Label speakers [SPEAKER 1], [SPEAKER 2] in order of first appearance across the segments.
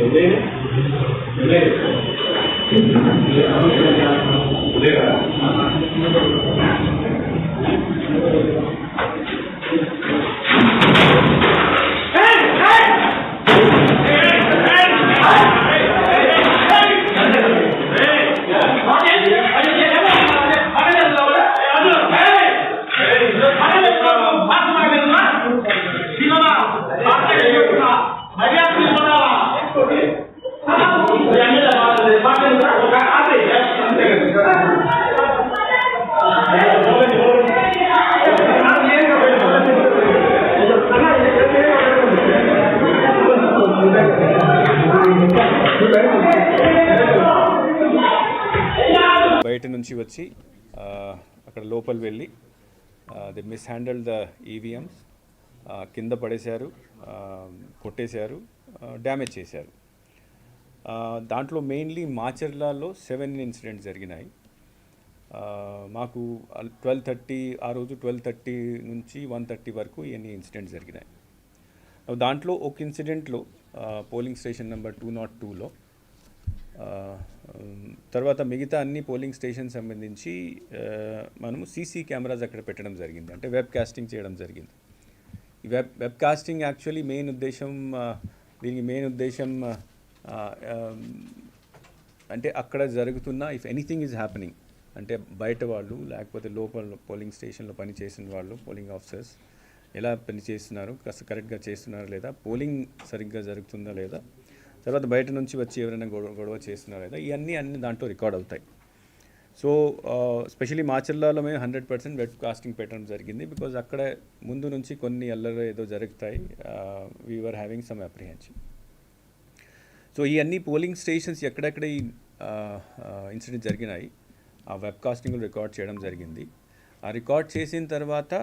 [SPEAKER 1] Boleh? Boleh. బయట నుంచి వచ్చి అక్కడ లోపల వెళ్ళి the mishandle the EVMs కింద పడేశారు కొట్టేశారు డ్యామేజ్ చేశారు. దాంట్లో మెయిన్లీ మాచర్లలో సెవెన్ ఇన్సిడెంట్స్ జరిగినాయి. మాకు ట్వెల్వ్ థర్టీ ఆ రోజు ట్వెల్వ్ థర్టీ నుంచి వన్ థర్టీ వరకు ఎన్ని ఇన్సిడెంట్స్ జరిగినాయి. దాంట్లో ఒక ఇన్సిడెంట్లో polling station number two not టూలో తర్వాత మిగతా అన్ని పోలింగ్ స్టేషన్ సంబంధించి మనము సీసీ కెమెరాస్ అక్కడ పెట్టడం జరిగింది. అంటే వెబ్ కాస్టింగ్ చేయడం జరిగింది. ఈ web web casting actually main ఉద్దేశం దీనికి మెయిన్ ఉద్దేశం అంటే అక్కడ జరుగుతున్న ఇఫ్ ఎనీథింగ్ ఈజ్ హ్యాపెనింగ్ అంటే బయట వాళ్ళు లేకపోతే లోపల పోలింగ్ స్టేషన్లో పని చేసిన వాళ్ళు పోలింగ్ ఆఫీసర్స్ ఎలా పని చేస్తున్నారు కరెక్ట్గా చేస్తున్నారా లేదా పోలింగ్ సరిగ్గా జరుగుతుందా లేదా తర్వాత బయట నుంచి వచ్చి ఎవరైనా గొడవ గొడవ చేస్తున్నారా లేదా ఇవన్నీ అన్ని దాంట్లో రికార్డ్ అవుతాయి. సో స్పెషలీ మాచర్లలో మేము హండ్రెడ్ పర్సెంట్ వెబ్ కాస్టింగ్ పెట్టడం జరిగింది బికాజ్ అక్కడ ముందు నుంచి కొన్ని అల్లరి ఏదో జరుగుతాయి. We're having some apprehension so ఈ అన్ని పోలింగ్ స్టేషన్స్ ఎక్కడెక్కడ ఈ ఇన్సిడెంట్ జరిగినాయి ఆ వెబ్ కాస్టింగ్ రికార్డ్ చేయడం జరిగింది. ఆ రికార్డ్ చేసిన తర్వాత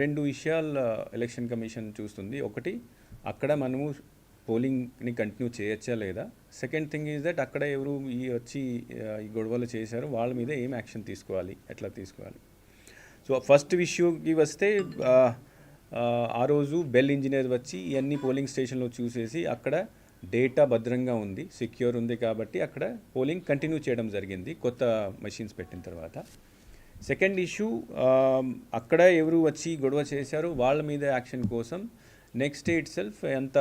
[SPEAKER 1] రెండు విషయాలు ఎలక్షన్ కమిషన్ చూస్తుంది. ఒకటి అక్కడ మనము పోలింగ్ని కంటిన్యూ చేయొచ్చా లేదా? సెకండ్ థింగ్ ఈజ్ దట్ అక్కడ ఎవరు ఈ వచ్చి ఈ గొడవలు చేశారు వాళ్ళ మీద ఏం యాక్షన్ తీసుకోవాలి? ఎట్లా తీసుకోవాలి? సో ఫస్ట్ ఇష్యూకి వస్తే ఆ, రోజు బెల్ ఇంజనీర్ వచ్చి ఇవన్నీ పోలింగ్ స్టేషన్లో చూసేసి అక్కడ డేటా భద్రంగా ఉంది సెక్యూర్ ఉంది కాబట్టి అక్కడ పోలింగ్ కంటిన్యూ చేయడం జరిగింది కొత్త మెషిన్స్ పెట్టిన తర్వాత. సెకండ్ ఇష్యూ అక్కడ ఎవరు వచ్చి గొడవ చేశారో వాళ్ళ మీద యాక్షన్ కోసం నెక్స్ట్ డే ఇట్ సెల్ఫ్ ఎంత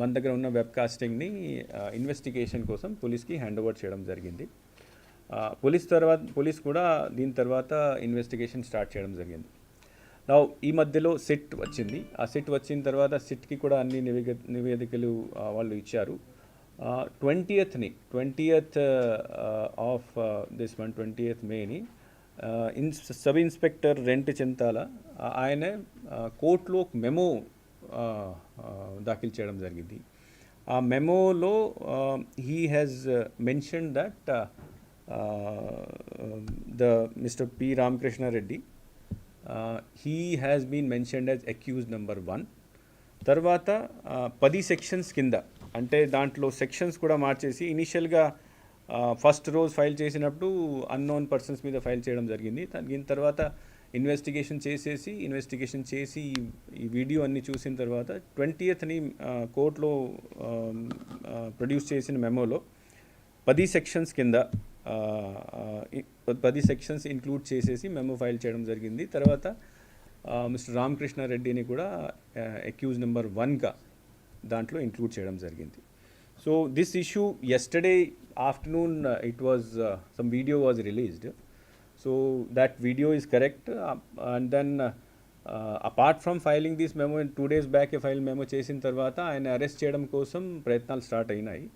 [SPEAKER 1] మన దగ్గర ఉన్న వెబ్ కాస్టింగ్ని ఇన్వెస్టిగేషన్ కోసం పోలీస్కి హ్యాండ్ ఓవర్ చేయడం జరిగింది. పోలీస్ తర్వాత పోలీస్ కూడా దీని తర్వాత ఇన్వెస్టిగేషన్ స్టార్ట్ చేయడం జరిగింది. నా ఈ మధ్యలో సిట్ వచ్చింది. ఆ సిట్ వచ్చిన తర్వాత సిట్కి కూడా అన్ని నివేదిక నివేదికలు వాళ్ళు ఇచ్చారు. ట్వంటీయత్ని twentieth of this one twentieth many in sub inspector rent Chintala ఆయన కోర్టులో మెమో దాఖలు చేయడం జరిగింది. ఆ మెమోలో he has mention that the mister P Ramakrishna Reddy he has been mentioned as accused number one తర్వాత పది సెక్షన్స్ కింద అంటే దాంట్లో సెక్షన్స్ కూడా మార్చేసి ఇనిషియల్గా ఫస్ట్ రోజు ఫైల్ చేసినప్పుడు అన్నోన్ పర్సన్స్ మీద ఫైల్ చేయడం జరిగింది. దా- దీని తర్వాత ఇన్వెస్టిగేషన్ చేసేసి ఇన్వెస్టిగేషన్ చేసి ఈ- వీడియో అన్ని చూసిన తర్వాత ట్వంటీయత్ని కోర్టులో ప్రొడ్యూస్ చేసిన మెమోలో పది సెక్షన్స్ కింద పది సెక్షన్స్ ఇంక్లూడ్ చేసేసి మెమో ఫైల్ చేయడం జరిగింది. తర్వాత మిస్టర్ రామకృష్ణారెడ్డిని కూడా అక్యూజ్ నెంబర్ వన్గా దాంట్లో ఇంక్లూడ్ చేయడం జరిగింది. So this issue yesterday afternoon it was some video was released so that video is correct and then apart from filing this memo two days back file memo చేసిన తర్వాత ఆయన arrest చేయడం కోసం ప్రయత్నాలు స్టార్ట్ అయినాయి.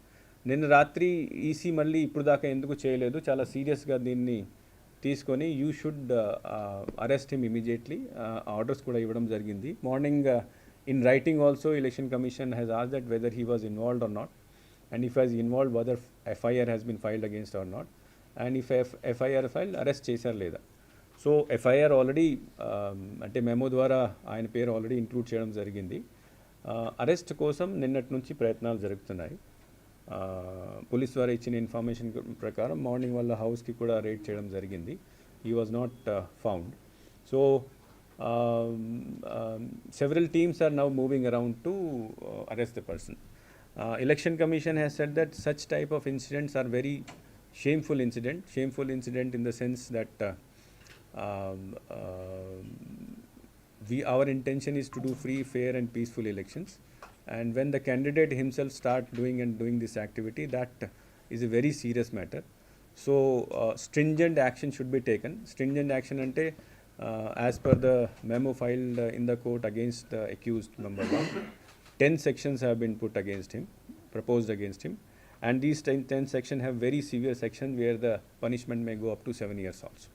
[SPEAKER 1] నిన్న రాత్రి ఈసీ మళ్ళీ ఇప్పుడు దాకా ఎందుకు చేయలేదు? చాలా సీరియస్గా దీన్ని తీసుకొని you should arrest him immediately orders కూడా ఇవ్వడం జరిగింది. Morning in writing also election commission has as that whether he was involved or not and if has involve whether FIR has been filed against or not and if F FIR file arrest చేశారు లేదా? So FIR already అంటే memo ద్వారా ఆయన పేరు already include చేయడం జరిగింది. Uh, arrest కోసం నిన్నటి నుంచి ప్రయత్నాలు జరుగుతున్నాయి. Uh, పోలీస్ ద్వారా ఇచ్చిన ఇన్ఫర్మేషన్ ప్రకారం మార్నింగ్ వాళ్ళ హౌస్కి కూడా రేడ్ చేయడం జరిగింది. ఈ was not found so several teams are now moving around to arrest the person election commission has set that such type of incidents are very shameful incident. Shameful incident in the sense that uh, um, um, we our intention is to do free, fair, and peaceful elections. And when the candidate himself start doing and doing this activity, that is a very serious matter. So uh, stringent action should be taken. Stringent action ante uh, as per the memo filed uh, in the court against the accused number one, 10 sections have been put against him, proposed against him. And these 10, 10 sections have very severe sections where the punishment may go up to seven years also.